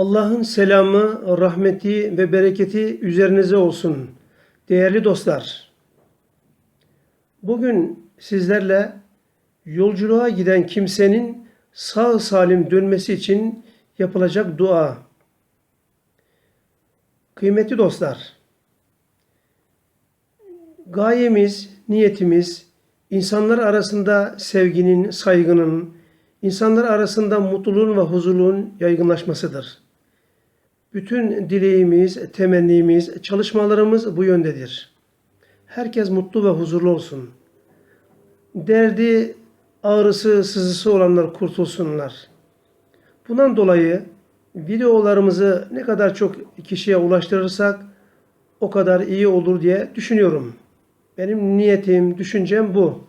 Allah'ın selamı, rahmeti ve bereketi üzerinize olsun. Değerli dostlar, bugün sizlerle yolculuğa giden kimsenin sağ salim dönmesi için yapılacak dua. Kıymetli dostlar, gayemiz, niyetimiz insanlar arasında sevginin, saygının, insanlar arasında mutluluğun ve huzurluğun yaygınlaşmasıdır. Bütün dileğimiz, temennimiz, çalışmalarımız bu yöndedir. Herkes mutlu ve huzurlu olsun. Derdi, ağrısı, sızısı olanlar kurtulsunlar. Bundan dolayı videolarımızı ne kadar çok kişiye ulaştırırsak o kadar iyi olur diye düşünüyorum. Benim niyetim, düşüncem bu.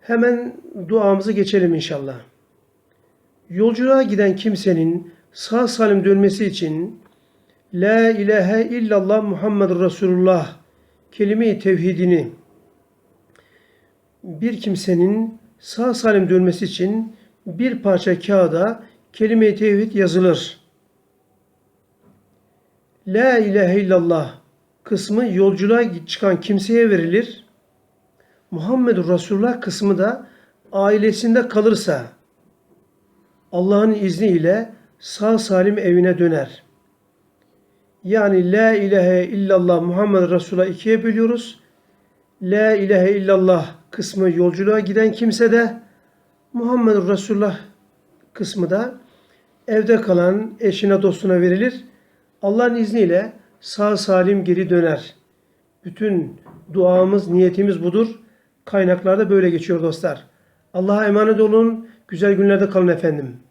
Hemen duamızı geçelim inşallah. Yolculuğa giden kimsenin sağ salim dönmesi için La ilahe illallah Muhammed Resulullah kelime-i tevhidini bir kimsenin sağ salim dönmesi için bir parça kağıda kelime-i tevhid yazılır. La ilahe illallah kısmı yolculuğa çıkan kimseye verilir. Muhammedur Resulullah kısmı da ailesinde kalırsa Allah'ın izniyle sağ salim evine döner. Yani La ilahe illallah Muhammed Resulullah ikiye bölüyoruz. La ilahe illallah kısmı yolculuğa giden kimse de Muhammed Resulullah kısmı da evde kalan eşine dostuna verilir. Allah'ın izniyle sağ salim geri döner. Bütün duamız, niyetimiz budur. Kaynaklarda böyle geçiyor dostlar. Allah'a emanet olun. Güzel günlerde kalın efendim.